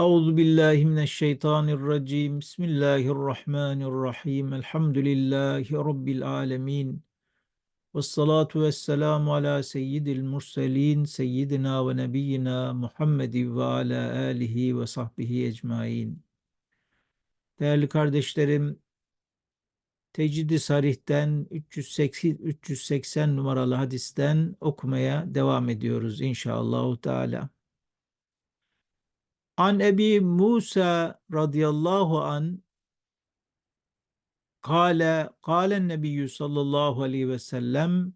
Euzu billahi mineşşeytanirracim. Bismillahirrahmanirrahim. Elhamdülillahi rabbil alamin. Ves salatu vesselamu ala seyyidil murselin seyyidina ve nebiyyina Muhammed ve ala alihi ve sahbihi ecmaîn. Değerli kardeşlerim, Tecrid-i Sarih'ten 380, 380 numaralı hadisten okumaya devam ediyoruz inşallahü teala. An Ebi Musa radıyallahu an kâle kâlen nebiyyü sallallahu aleyhi ve sellem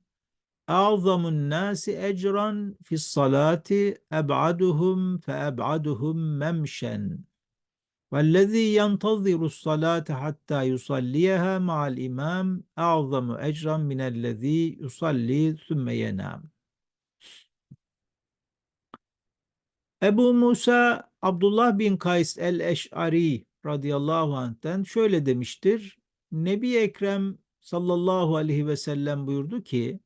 A'zamun nasi ecran fis salati eb'aduhum fe eb'aduhum memşen وَالَّذ۪ي يَنْتَظِرُ الصَّلَاةَ حَتَّى يُصَلِّيَهَا مَعَ الْاِمَامِ اَعْظَمُ اَجْرًا مِنَ الَّذ۪ي يُصَلِّي ثُمَّ يَنَامِ Ebu Musa Abdullah bin Kays el-Eş'ari radıyallahu anh'ten şöyle demiştir. Nebi Ekrem sallallahu aleyhi ve sellem buyurdu ki,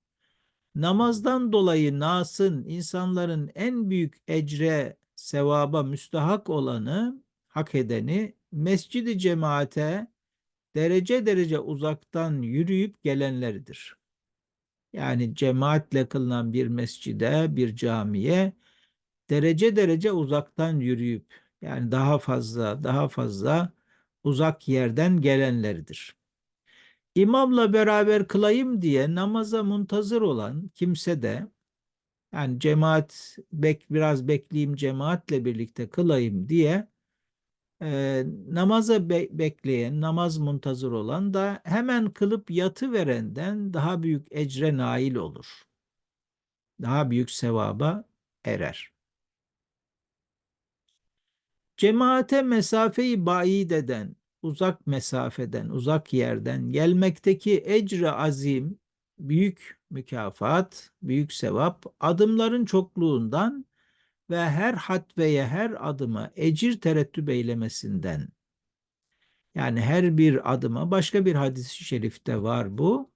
namazdan dolayı nasın insanların en büyük ecre, sevaba müstahak olanı, hak edeni, mescidi cemaate derece derece uzaktan yürüyüp gelenleridir. Yani cemaatle kılınan bir mescide, bir camiye derece derece uzaktan yürüyüp yani daha fazla daha fazla uzak yerden gelenleridir. İmamla beraber kılayım diye namaza muntazır olan kimse de yani cemaat bek biraz bekleyeyim cemaatle birlikte kılayım diye e, namaza be bekleyen, namaz muntazır olan da hemen kılıp yatı verenden daha büyük ecre nail olur. Daha büyük sevaba erer. Cemaate mesafeyi baid eden, uzak mesafeden, uzak yerden gelmekteki ecre azim, büyük mükafat, büyük sevap, adımların çokluğundan ve her hatveye her adıma ecir terettüp eylemesinden. Yani her bir adıma başka bir hadis-i şerifte var bu.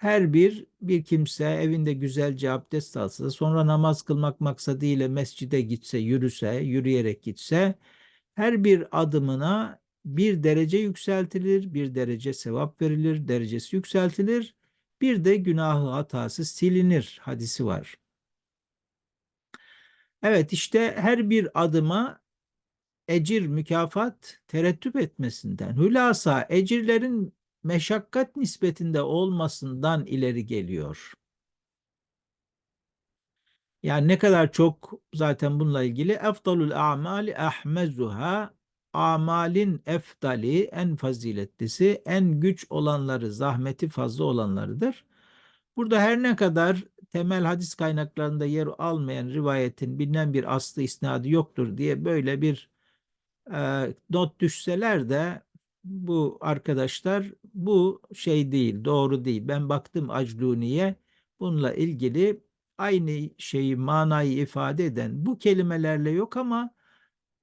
Her bir bir kimse evinde güzelce abdest alsa, sonra namaz kılmak maksadıyla mescide gitse, yürüse, yürüyerek gitse, her bir adımına bir derece yükseltilir, bir derece sevap verilir, derecesi yükseltilir, bir de günahı hatası silinir hadisi var. Evet işte her bir adıma ecir, mükafat terettüp etmesinden, hülasa ecirlerin meşakkat nispetinde olmasından ileri geliyor. Yani ne kadar çok zaten bununla ilgili efdalul a'mali ahmezuha amalin efdali en faziletlisi en güç olanları zahmeti fazla olanlarıdır. Burada her ne kadar temel hadis kaynaklarında yer almayan rivayetin bilinen bir aslı isnadı yoktur diye böyle bir e, not düşseler de bu arkadaşlar bu şey değil, doğru değil. Ben baktım Acluni'ye bununla ilgili aynı şeyi manayı ifade eden bu kelimelerle yok ama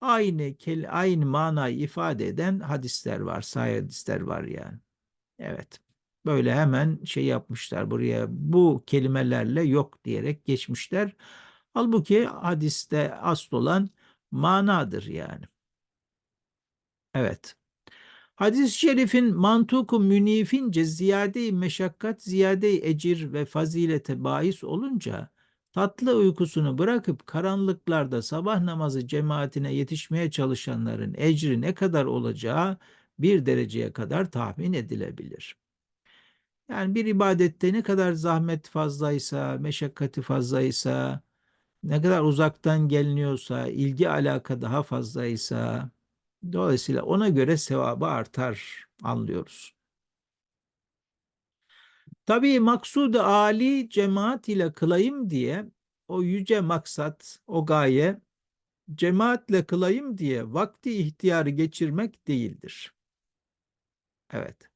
aynı aynı manayı ifade eden hadisler var, sahih hadisler var yani. Evet. Böyle hemen şey yapmışlar buraya bu kelimelerle yok diyerek geçmişler. Halbuki hadiste asıl olan manadır yani. Evet. Hadis-i şerifin mantuku münifince ziyade-i meşakkat, ziyade-i ecir ve fazilete bahis olunca tatlı uykusunu bırakıp karanlıklarda sabah namazı cemaatine yetişmeye çalışanların ecri ne kadar olacağı bir dereceye kadar tahmin edilebilir. Yani bir ibadette ne kadar zahmet fazlaysa, meşakkati fazlaysa, ne kadar uzaktan geliniyorsa, ilgi alaka daha fazlaysa, dolayısıyla ona göre sevabı artar anlıyoruz. Tabii maksudu Ali cemaat ile kılayım diye o yüce maksat, o gaye cemaatle kılayım diye vakti ihtiyarı geçirmek değildir. Evet.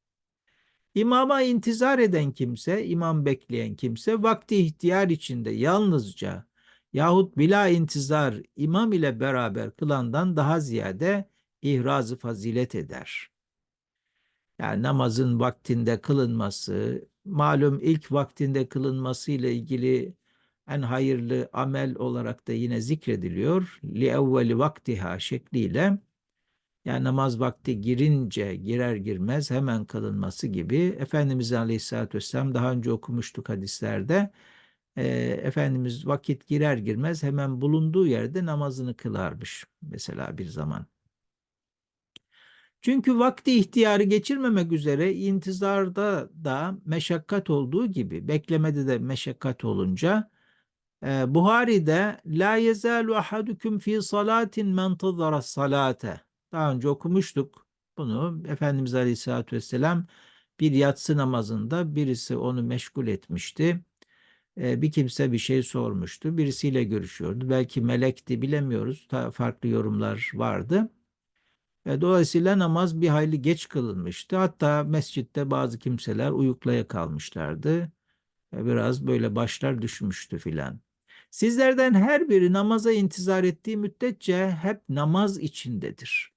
İmama intizar eden kimse, imam bekleyen kimse vakti ihtiyar içinde yalnızca yahut bila intizar imam ile beraber kılandan daha ziyade ihrazı fazilet eder. Yani namazın vaktinde kılınması, malum ilk vaktinde kılınması ile ilgili en hayırlı amel olarak da yine zikrediliyor. Li evveli vaktiha şekliyle yani namaz vakti girince girer girmez hemen kılınması gibi Efendimiz Aleyhisselatü Vesselam daha önce okumuştuk hadislerde e, Efendimiz vakit girer girmez hemen bulunduğu yerde namazını kılarmış mesela bir zaman. Çünkü vakti ihtiyarı geçirmemek üzere intizarda da meşakkat olduğu gibi beklemede de meşakkat olunca e, Buhari'de la yezalu ahadukum fi salatin men salate daha önce okumuştuk bunu Efendimiz Aleyhisselatü Vesselam bir yatsı namazında birisi onu meşgul etmişti. E, bir kimse bir şey sormuştu. Birisiyle görüşüyordu. Belki melekti bilemiyoruz. Ta farklı yorumlar vardı. Dolayısıyla namaz bir hayli geç kılınmıştı. Hatta mescitte bazı kimseler uyuklaya kalmışlardı. Biraz böyle başlar düşmüştü filan. Sizlerden her biri namaza intizar ettiği müddetçe hep namaz içindedir.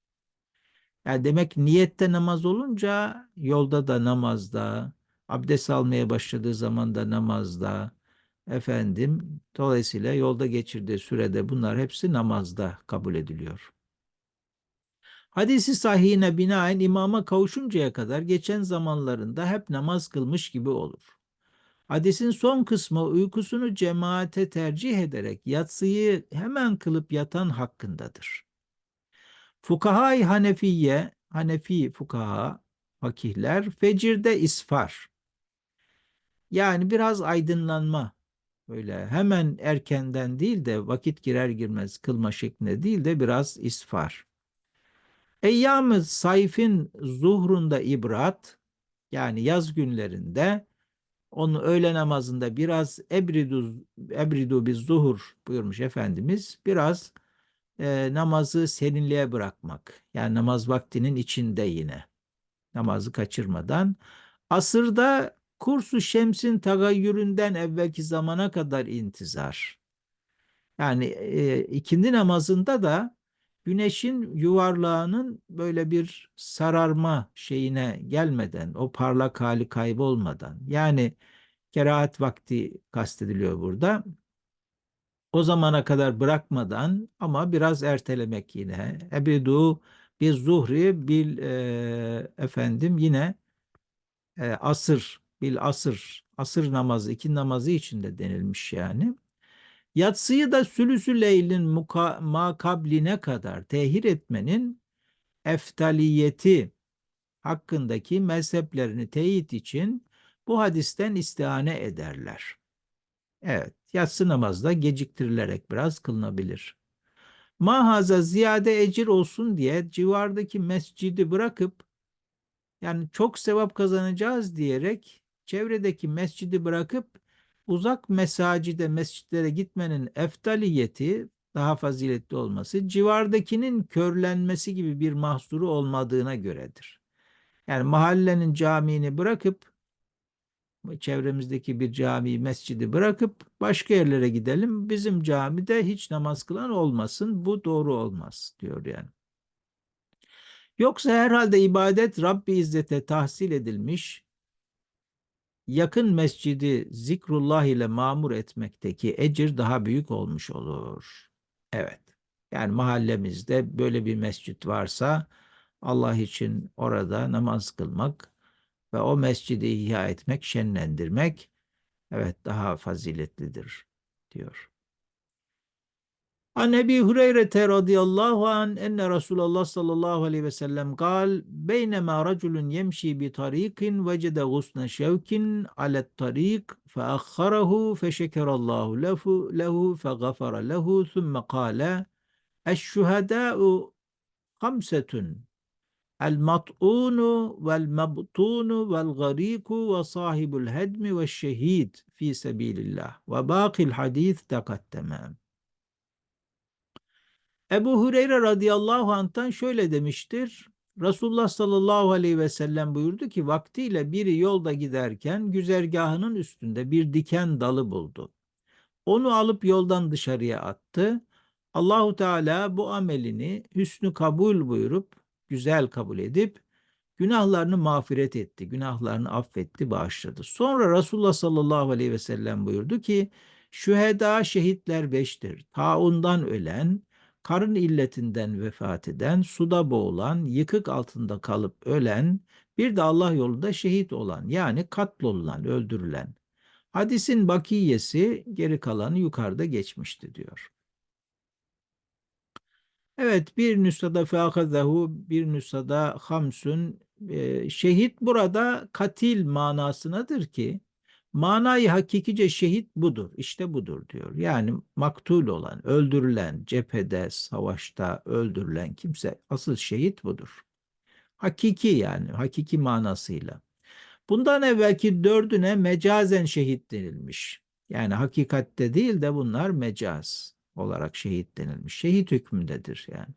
Yani demek niyette namaz olunca yolda da namazda, abdest almaya başladığı zaman da namazda, efendim dolayısıyla yolda geçirdiği sürede bunlar hepsi namazda kabul ediliyor. Hadisi sahihine binaen imama kavuşuncaya kadar geçen zamanlarında hep namaz kılmış gibi olur. Hadisin son kısmı uykusunu cemaate tercih ederek yatsıyı hemen kılıp yatan hakkındadır. Fukaha-i Hanefiye, Hanefi fukaha, fakihler, fecirde isfar. Yani biraz aydınlanma, böyle hemen erkenden değil de vakit girer girmez kılma şeklinde değil de biraz isfar. Eyyam-ı sayfin zuhrunda ibrat, yani yaz günlerinde, onun öğle namazında biraz ebridu, ebridu bir zuhur buyurmuş Efendimiz, biraz e, namazı serinliğe bırakmak. Yani namaz vaktinin içinde yine. Namazı kaçırmadan. Asırda kursu şemsin tagayyüründen evvelki zamana kadar intizar. Yani e, ikindi namazında da güneşin yuvarlağının böyle bir sararma şeyine gelmeden, o parlak hali kaybolmadan, yani kerahat vakti kastediliyor burada o zamana kadar bırakmadan ama biraz ertelemek yine. Ebidu bir zuhri bil e, efendim yine e, asır bil asır asır namazı iki namazı içinde denilmiş yani. Yatsıyı da sülüsü leylin muka, makabline kadar tehir etmenin eftaliyeti hakkındaki mezheplerini teyit için bu hadisten istihane ederler. Evet, yatsı namazda geciktirilerek biraz kılınabilir. Mahaza ziyade ecir olsun diye civardaki mescidi bırakıp yani çok sevap kazanacağız diyerek çevredeki mescidi bırakıp uzak mesacide mescitlere gitmenin eftaliyeti daha faziletli olması civardakinin körlenmesi gibi bir mahsuru olmadığına göredir. Yani mahallenin camini bırakıp çevremizdeki bir cami, mescidi bırakıp başka yerlere gidelim. Bizim camide hiç namaz kılan olmasın. Bu doğru olmaz diyor yani. Yoksa herhalde ibadet Rabbi İzzet'e tahsil edilmiş, yakın mescidi zikrullah ile mamur etmekteki ecir daha büyük olmuş olur. Evet. Yani mahallemizde böyle bir mescit varsa Allah için orada namaz kılmak ve o mescidi ihya etmek, şenlendirmek evet daha faziletlidir diyor. An Ebi Hureyre radıyallahu an enne Resulullah sallallahu aleyhi ve sellem gal beynema raculun yemşi bi tariqin vecede gusne şevkin alet tarik fe akharahu fe şekerallahu lehu lehu fe gafara lehu thumme kâle eşşuhedâ'u hamsetun El mat'unu vel mabtunu vel gariku ve sahibul hedmi ve şehid fi sebilillah ve bakil hadis tekaddeme. Ebu Hureyre radıyallahu anh'tan şöyle demiştir. Resulullah sallallahu aleyhi ve sellem buyurdu ki vaktiyle biri yolda giderken güzergahının üstünde bir diken dalı buldu. Onu alıp yoldan dışarıya attı. Allahu Teala bu amelini hüsnü kabul buyurup güzel kabul edip günahlarını mağfiret etti, günahlarını affetti, bağışladı. Sonra Resulullah sallallahu aleyhi ve sellem buyurdu ki Şüheda şehitler beştir. Taundan ölen, karın illetinden vefat eden, suda boğulan, yıkık altında kalıp ölen, bir de Allah yolunda şehit olan yani katlolunan, öldürülen. Hadisin bakiyesi geri kalanı yukarıda geçmişti diyor. Evet bir nüshada feakazehu bir nüshada hamsun e, şehit burada katil manasınadır ki manayı hakikice şehit budur işte budur diyor. Yani maktul olan öldürülen cephede savaşta öldürülen kimse asıl şehit budur. Hakiki yani hakiki manasıyla. Bundan evvelki dördüne mecazen şehit denilmiş. Yani hakikatte değil de bunlar mecaz olarak şehit denilmiş. Şehit hükmündedir yani.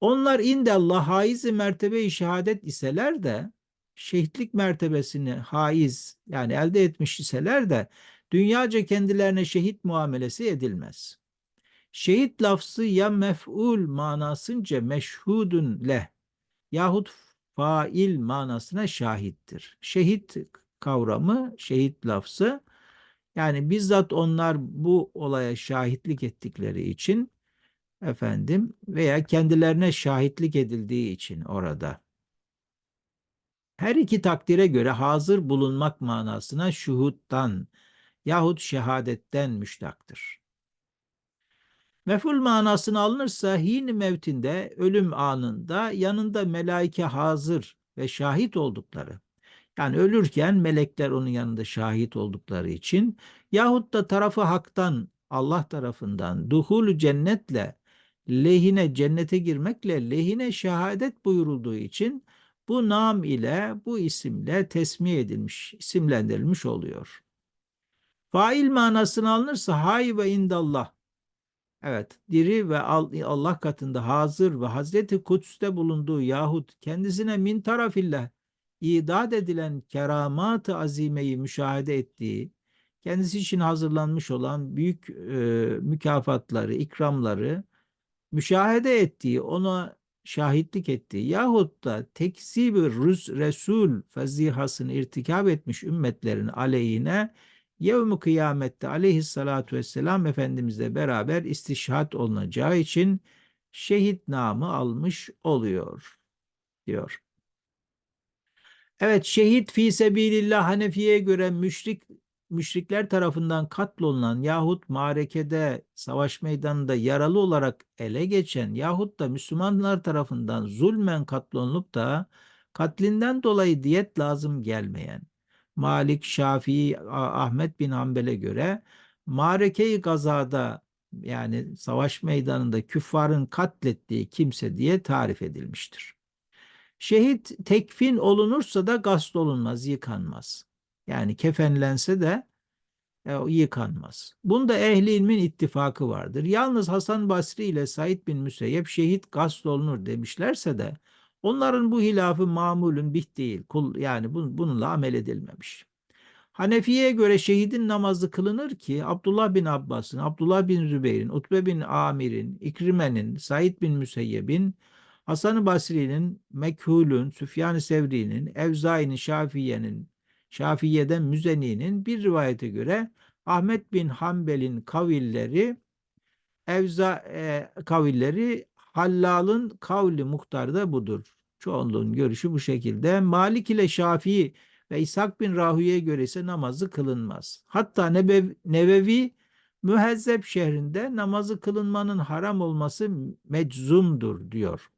Onlar indallah haiz-i mertebe-i şehadet iseler de şehitlik mertebesini haiz yani elde etmiş iseler de dünyaca kendilerine şehit muamelesi edilmez. Şehit lafzı ya mef'ul manasınca meşhudun leh yahut fail manasına şahittir. Şehit kavramı, şehit lafzı yani bizzat onlar bu olaya şahitlik ettikleri için efendim veya kendilerine şahitlik edildiği için orada. Her iki takdire göre hazır bulunmak manasına şuhuttan yahut şehadetten müştaktır. Mef'ul manasını alınırsa hin mevtinde ölüm anında yanında melaike hazır ve şahit oldukları. Yani ölürken melekler onun yanında şahit oldukları için yahut da tarafı haktan Allah tarafından duhul cennetle lehine cennete girmekle lehine şehadet buyurulduğu için bu nam ile bu isimle tesmiye edilmiş, isimlendirilmiş oluyor. Fail manasını alınırsa hay ve indallah Evet, diri ve Allah katında hazır ve Hazreti Kuds'te bulunduğu yahut kendisine min tarafillah idat edilen keramat-ı azimeyi müşahede ettiği, kendisi için hazırlanmış olan büyük e, mükafatları, ikramları müşahede ettiği, ona şahitlik ettiği yahut da tekzib-i Resul fazihasını irtikab etmiş ümmetlerin aleyhine Yevmi kıyamette aleyhissalatu vesselam Efendimizle beraber istişhat olunacağı için şehit namı almış oluyor diyor. Evet şehit fi sebilillah Hanefi'ye göre müşrik müşrikler tarafından katlolunan yahut marekede savaş meydanında yaralı olarak ele geçen yahut da Müslümanlar tarafından zulmen katlolunup da katlinden dolayı diyet lazım gelmeyen Malik, Şafii, Ahmet bin Hanbel'e göre Mareke-i Gazada yani savaş meydanında küffarın katlettiği kimse diye tarif edilmiştir. Şehit tekfin olunursa da gasp olunmaz, yıkanmaz. Yani kefenlense de e, yıkanmaz. Bunda ehli ilmin ittifakı vardır. Yalnız Hasan Basri ile Said bin Müseyyep şehit gasp olunur demişlerse de Onların bu hilafı mamulün bih değil. Kul, yani bununla amel edilmemiş. Hanefi'ye göre şehidin namazı kılınır ki Abdullah bin Abbas'ın, Abdullah bin Zübeyir'in, Utbe bin Amir'in, İkrime'nin, Said bin Müseyyeb'in, Hasan-ı Basri'nin, Mekhul'ün, Süfyan-ı Sevri'nin, Evzai'nin, Şafiye'nin, Şafiye'den Müzeni'nin bir rivayete göre Ahmet bin Hanbel'in kavilleri Evza e, kavilleri Hallal'ın kavli muhtarı da budur. Çoğunluğun görüşü bu şekilde. Malik ile Şafii ve İshak bin Rahuye göre ise namazı kılınmaz. Hatta Nebev, Nevevi Mühezzeb şehrinde namazı kılınmanın haram olması meczumdur diyor.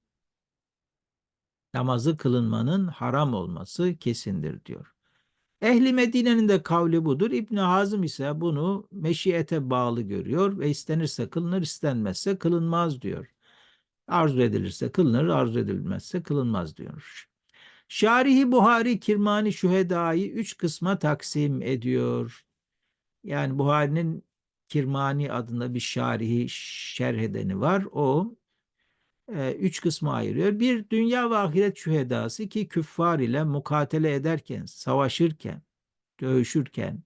Namazı kılınmanın haram olması kesindir diyor. Ehli Medine'nin de kavli budur. İbn Hazım ise bunu meşiyete bağlı görüyor ve istenirse kılınır, istenmezse kılınmaz diyor. Arzu edilirse kılınır, arzu edilmezse kılınmaz diyor. Şarihi Buhari Kirmani Şüheda'yı üç kısma taksim ediyor. Yani Buhari'nin Kirmani adında bir şarihi şerh edeni var. O e, üç kısma ayırıyor. Bir dünya ve ahiret şühedası ki küffar ile mukatele ederken, savaşırken, dövüşürken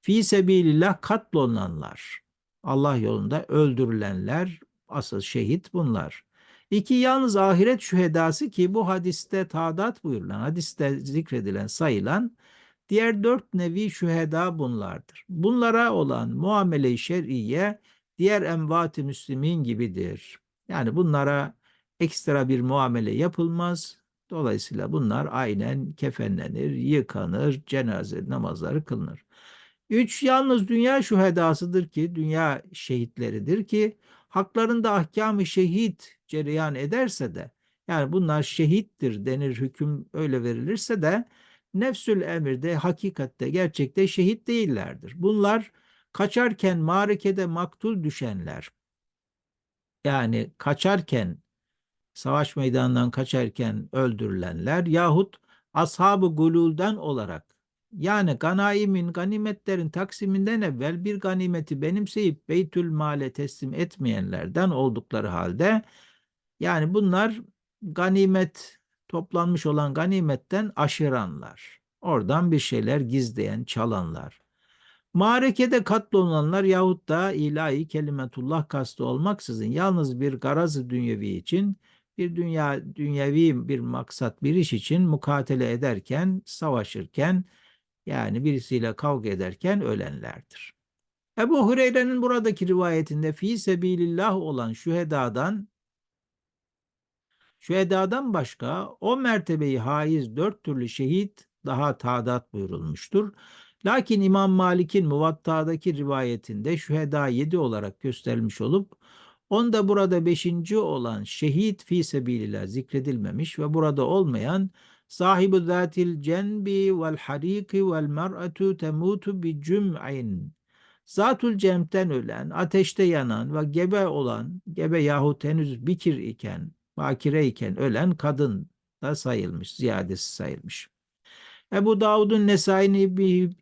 fi sebilillah katlolunanlar, Allah yolunda öldürülenler, Asıl şehit bunlar. İki yalnız ahiret şühedası ki bu hadiste tadat buyurulan, hadiste zikredilen, sayılan Diğer dört nevi şüheda bunlardır. Bunlara olan muamele-i şer'iye diğer envat-ı müslimin gibidir. Yani bunlara ekstra bir muamele yapılmaz. Dolayısıyla bunlar aynen kefenlenir, yıkanır, cenaze namazları kılınır. Üç, yalnız dünya şühedasıdır ki, dünya şehitleridir ki, haklarında ahkam-ı şehit cereyan ederse de, yani bunlar şehittir denir, hüküm öyle verilirse de, nefsül emirde, hakikatte, gerçekte şehit değillerdir. Bunlar kaçarken marekede maktul düşenler, yani kaçarken, savaş meydanından kaçarken öldürülenler yahut ashab-ı gululden olarak yani ganaimin, ganimetlerin taksiminden evvel bir ganimeti benimseyip Beytül Mal'e teslim etmeyenlerden oldukları halde yani bunlar ganimet toplanmış olan ganimetten aşıranlar. Oradan bir şeyler gizleyen, çalanlar. Marekede katlananlar yahut da ilahi kelimetullah kastı olmaksızın yalnız bir garazı dünyevi için bir dünya dünyevi bir maksat bir iş için mukatele ederken, savaşırken yani birisiyle kavga ederken ölenlerdir. Ebu Hureyre'nin buradaki rivayetinde fi sebilillah olan şühedadan şühedadan başka o mertebeyi haiz dört türlü şehit daha tadat buyurulmuştur. Lakin İmam Malik'in Muvatta'daki rivayetinde şüheda yedi olarak gösterilmiş olup onda burada beşinci olan şehit fi sebilillah zikredilmemiş ve burada olmayan sahibu zatil cenbi vel hariki vel mer'atu temutu bi cüm'in Zatul cemten ölen, ateşte yanan ve gebe olan, gebe yahut henüz bikir iken, bakire iken ölen kadın da sayılmış, ziyadesi sayılmış. Ebu Davud'un Nesai'nin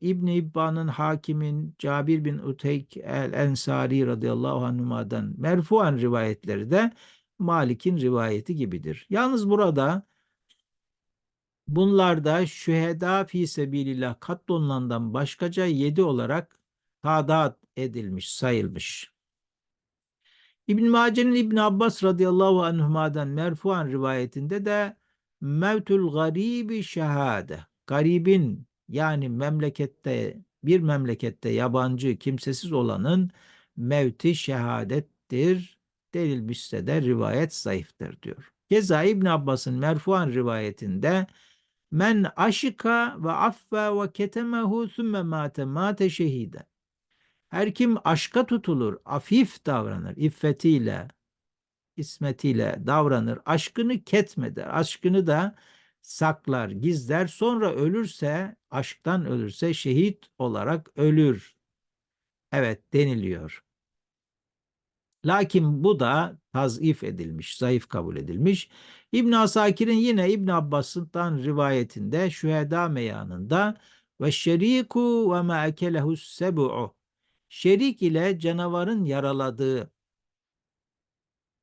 İbni İbban'ın Hakim'in Cabir bin Uteyk el-Ensari radıyallahu anhuma'dan merfuan rivayetleri de Malik'in rivayeti gibidir. Yalnız burada bunlarda şüheda fi sebilillah katlonlandan başkaca yedi olarak tadat edilmiş, sayılmış. İbn Mace'nin İbn Abbas radıyallahu anhuma'dan merfuan rivayetinde de mevtul garibi şehade garibin yani memlekette bir memlekette yabancı kimsesiz olanın mevti şehadettir denilmişse de rivayet zayıftır diyor. Keza İbn Abbas'ın merfuan rivayetinde men aşika ve affe ve ketemehu sümme mate mate şehide. Her kim aşka tutulur, afif davranır, iffetiyle, ismetiyle davranır, aşkını ketmeder, aşkını da saklar, gizler. Sonra ölürse, aşktan ölürse şehit olarak ölür. Evet deniliyor. Lakin bu da tazif edilmiş, zayıf kabul edilmiş. İbn Asakir'in yine İbn Abbas'tan rivayetinde şüheda meyanında ve şeriku ve ma ekelehu sebu'u şerik ile canavarın yaraladığı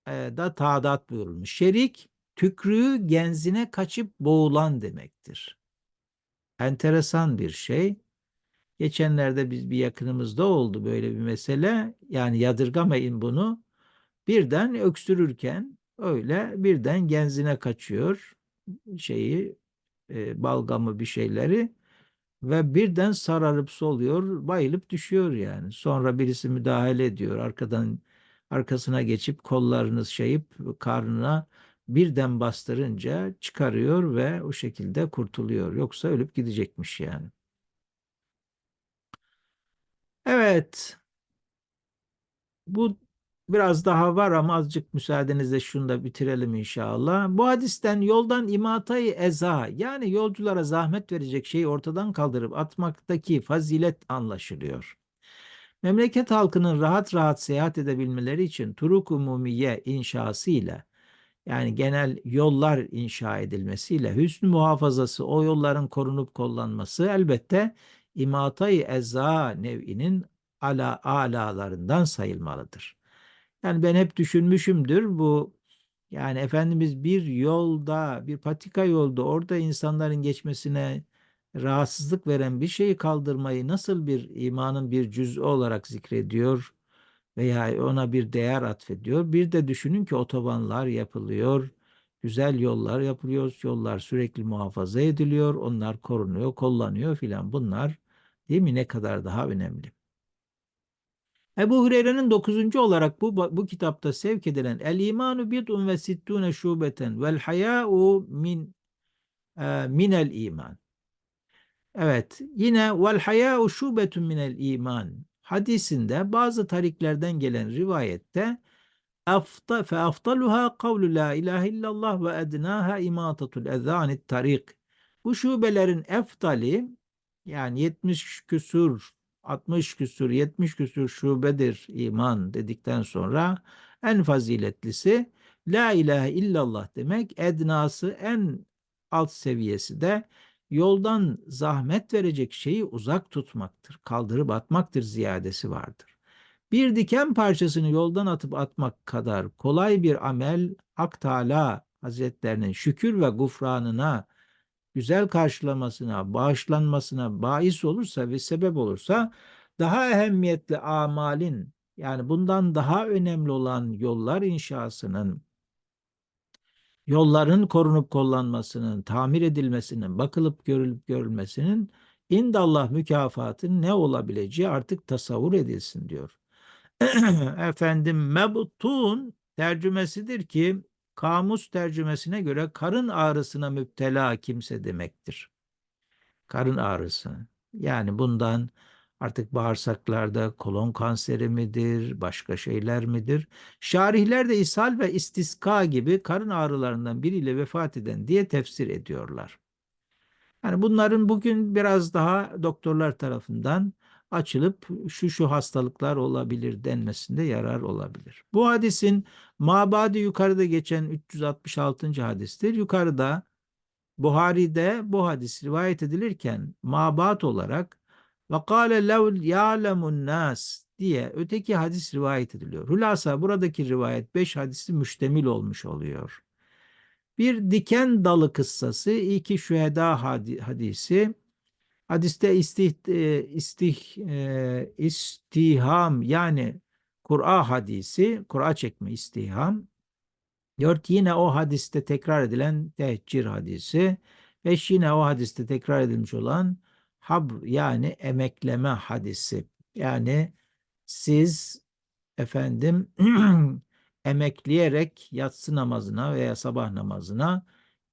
e, da tadat buyurulmuş. Şerik tükrüğü genzine kaçıp boğulan demektir. Enteresan bir şey. Geçenlerde biz bir yakınımızda oldu böyle bir mesele. Yani yadırgamayın bunu. Birden öksürürken öyle birden genzine kaçıyor şeyi e, balgamı bir şeyleri ve birden sararıp soluyor, bayılıp düşüyor yani. Sonra birisi müdahale ediyor. Arkadan arkasına geçip kollarını şeyip karnına birden bastırınca çıkarıyor ve o şekilde kurtuluyor. Yoksa ölüp gidecekmiş yani. Evet. Bu biraz daha var ama azıcık müsaadenizle şunu da bitirelim inşallah. Bu hadisten yoldan imatayı eza yani yolculara zahmet verecek şeyi ortadan kaldırıp atmaktaki fazilet anlaşılıyor. Memleket halkının rahat rahat seyahat edebilmeleri için turuk umumiye inşası ile yani genel yollar inşa edilmesiyle hüsnü muhafazası o yolların korunup kullanması elbette imatayı eza nev'inin ala alalarından sayılmalıdır. Yani ben hep düşünmüşümdür bu yani Efendimiz bir yolda bir patika yolda orada insanların geçmesine rahatsızlık veren bir şeyi kaldırmayı nasıl bir imanın bir cüz'ü olarak zikrediyor veya ona bir değer atfediyor. Bir de düşünün ki otobanlar yapılıyor, Güzel yollar yapılıyor. Yollar sürekli muhafaza ediliyor. Onlar korunuyor, kollanıyor filan. Bunlar değil mi ne kadar daha önemli. Ebu Hureyre'nin dokuzuncu olarak bu, bu kitapta sevk edilen El imanu bid'un ve sittune şubeten vel haya'u min e, minel iman. Evet yine vel haya'u şubetun minel iman hadisinde bazı tariklerden gelen rivayette Afta fe aftaluha kavlu la ilahe illallah ve ednaha imatatul ezanit tarik. Bu şubelerin eftali yani 70 küsur 60 küsur 70 küsur şubedir iman dedikten sonra en faziletlisi la ilahe illallah demek ednası en alt seviyesi de yoldan zahmet verecek şeyi uzak tutmaktır. Kaldırıp atmaktır ziyadesi vardır. Bir diken parçasını yoldan atıp atmak kadar kolay bir amel Hak Teala Hazretlerinin şükür ve gufranına, güzel karşılamasına, bağışlanmasına bahis olursa ve sebep olursa daha ehemmiyetli amalin yani bundan daha önemli olan yollar inşasının, yolların korunup kollanmasının, tamir edilmesinin, bakılıp görülüp görülmesinin indallah mükafatının ne olabileceği artık tasavvur edilsin diyor. efendim mebtun tercümesidir ki kamus tercümesine göre karın ağrısına müptela kimse demektir. Karın ağrısı. Yani bundan artık bağırsaklarda kolon kanseri midir, başka şeyler midir? Şarihler de ishal ve istiska gibi karın ağrılarından biriyle vefat eden diye tefsir ediyorlar. Yani bunların bugün biraz daha doktorlar tarafından açılıp şu şu hastalıklar olabilir denmesinde yarar olabilir. Bu hadisin mabadi yukarıda geçen 366. hadistir. Yukarıda Buhari'de bu hadis rivayet edilirken mabat olarak ve kâle lev ya'lemun nas diye öteki hadis rivayet ediliyor. Hülasa buradaki rivayet 5 hadisi müştemil olmuş oluyor. Bir diken dalı kıssası, iki şüheda hadisi, Hadiste istih, e, istih, e, istiham yani Kur'a hadisi, Kur'a çekme istiham. Dört yine o hadiste tekrar edilen tehcir hadisi. Beş yine o hadiste tekrar edilmiş olan habr yani emekleme hadisi. Yani siz efendim emekleyerek yatsı namazına veya sabah namazına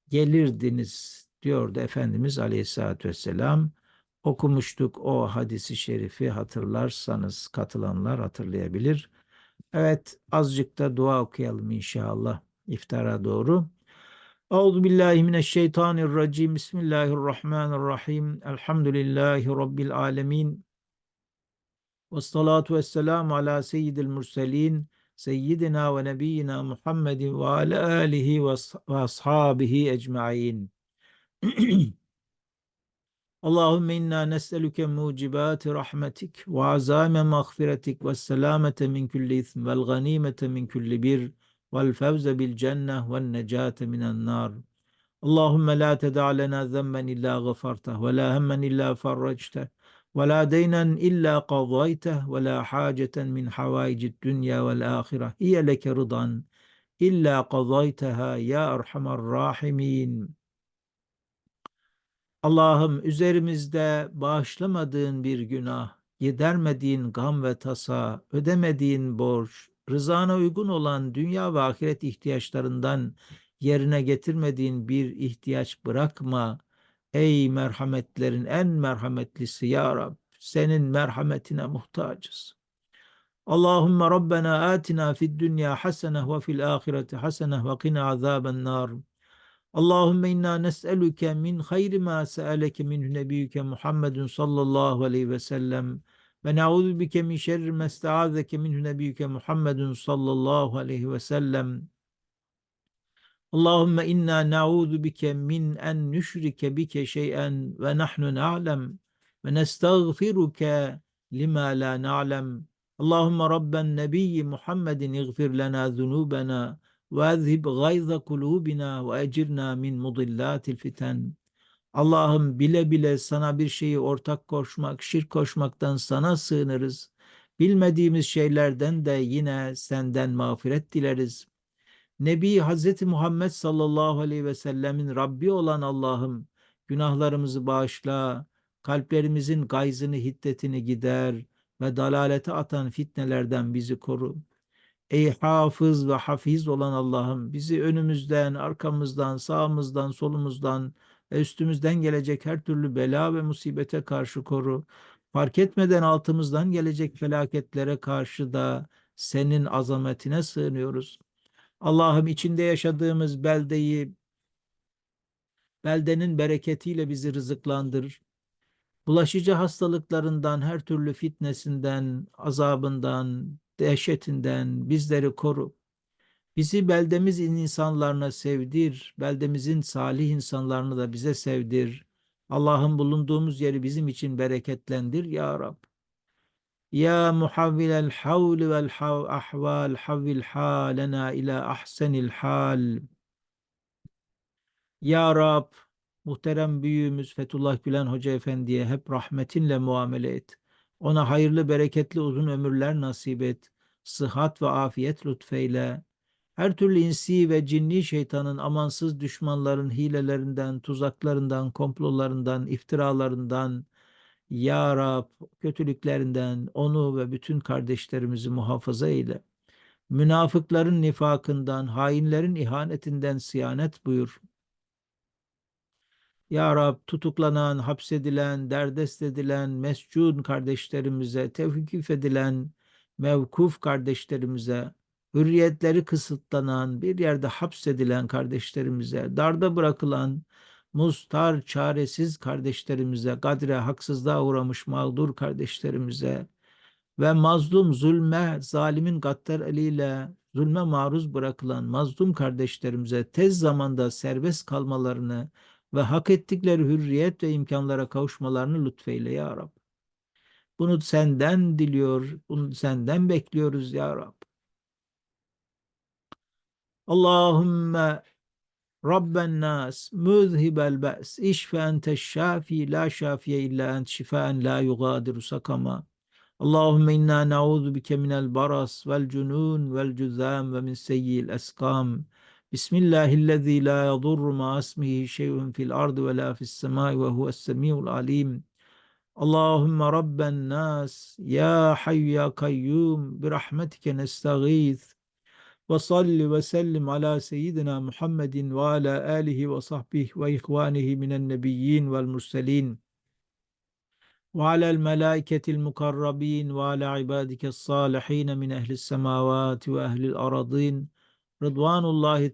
gelirdiniz diyordu Efendimiz Aleyhisselatü Vesselam okumuştuk o hadisi şerifi hatırlarsanız katılanlar hatırlayabilir. Evet azıcık da dua okuyalım inşallah iftara doğru. أعوذ بالله من الشيطان الرجيم. بسم الله الرحمن الرحيم. الحمد لله رب العالمين. والصلاة والسلام على سيد المرسلين سيدنا ونبينا محمد وعلى آله وأصحابه أجمعين. اللهم إنا نسألك موجبات رحمتك وعزائم مغفرتك والسلامة من كل إثم والغنيمة من كل بير vel fevze bil cenneh ve necate minen nar. Allahümme la ted'a lena zemmen illa gafarteh ve la hemmen illa farracteh ve la deynen illa qadayteh ve la haceten min havaicid dünya vel ahire hiye. Allah'ım üzerimizde bağışlamadığın bir günah, gidermediğin gam ve tasa, ödemediğin borç, rızana uygun olan dünya ve ahiret ihtiyaçlarından yerine getirmediğin bir ihtiyaç bırakma. Ey merhametlerin en merhametlisi ya Rab, senin merhametine muhtacız. Allahümme Rabbena atina fid dünya hasene ve fil ahireti hasene ve qina azaben nar. Allahümme inna nes'eluke min hayri ma se'aleke minhu nebiyyüke Muhammedun sallallahu aleyhi ve sellem ونعوذ بك من شر ما استعاذك منه نبيك محمد صلى الله عليه وسلم. اللهم إنا نعوذ بك من أن نشرك بك شيئا ونحن نعلم ونستغفرك لما لا نعلم. اللهم رب النبي محمد اغفر لنا ذنوبنا واذهب غيظ قلوبنا وأجرنا من مضلات الفتن. Allah'ım bile bile sana bir şeyi ortak koşmak, şirk koşmaktan sana sığınırız. Bilmediğimiz şeylerden de yine senden mağfiret dileriz. Nebi Hazreti Muhammed sallallahu aleyhi ve sellemin Rabbi olan Allah'ım günahlarımızı bağışla, kalplerimizin gayzını, hiddetini gider ve dalalete atan fitnelerden bizi koru. Ey hafız ve hafiz olan Allah'ım bizi önümüzden, arkamızdan, sağımızdan, solumuzdan ve üstümüzden gelecek her türlü bela ve musibete karşı koru. Fark etmeden altımızdan gelecek felaketlere karşı da senin azametine sığınıyoruz. Allah'ım içinde yaşadığımız beldeyi, beldenin bereketiyle bizi rızıklandır. Bulaşıcı hastalıklarından, her türlü fitnesinden, azabından, dehşetinden bizleri koru. Bizi beldemizin insanlarına sevdir. Beldemizin salih insanlarını da bize sevdir. Allah'ın bulunduğumuz yeri bizim için bereketlendir ya Rab. Ya muhavvilel havli vel hav ahval havvil halena ila ahsenil hal. Ya Rab, muhterem büyüğümüz Fethullah Gülen Hoca Efendi'ye hep rahmetinle muamele et. Ona hayırlı, bereketli uzun ömürler nasip et. Sıhhat ve afiyet lütfeyle. Her türlü insi ve cinni şeytanın amansız düşmanların hilelerinden, tuzaklarından, komplolarından, iftiralarından, Ya Rab, kötülüklerinden onu ve bütün kardeşlerimizi muhafaza eyle. Münafıkların nifakından, hainlerin ihanetinden siyanet buyur. Ya Rab tutuklanan, hapsedilen, derdest edilen, mescun kardeşlerimize, tevkif edilen, mevkuf kardeşlerimize, hürriyetleri kısıtlanan, bir yerde hapsedilen kardeşlerimize, darda bırakılan, mustar, çaresiz kardeşlerimize, kadre haksızlığa uğramış mağdur kardeşlerimize ve mazlum, zulme, zalimin gaddar eliyle zulme maruz bırakılan mazlum kardeşlerimize tez zamanda serbest kalmalarını ve hak ettikleri hürriyet ve imkanlara kavuşmalarını lütfeyle ya Rab. Bunu senden diliyor, bunu senden bekliyoruz ya Rab. Allahümme Rabben nas, müzhibel be's, işfe enteş şafi, la şafiye illa ent şifaen la yugadiru sakama. Allahümme inna na'udhu bike minel baras vel cunun vel cüzam ve min seyyil eskam. Bismillahillezî la yadurru ma ismihi şey'un fil ardı ve la fis semâi ve huves semî'ul alîm. Allahümme Rabben nas, ya hayy ya kayyum, bi rahmetike nestağîth. Ve salli ve sellim ala seyyidina Muhammedin ve ala alihi ve sahbihi ve ihvanihi minen nebiyyin vel murselin. Ve alel melâiketil mukarrabin ve ala ibadike salihin min ehlis semavati ve ehlil aradin. Rıdvanullahi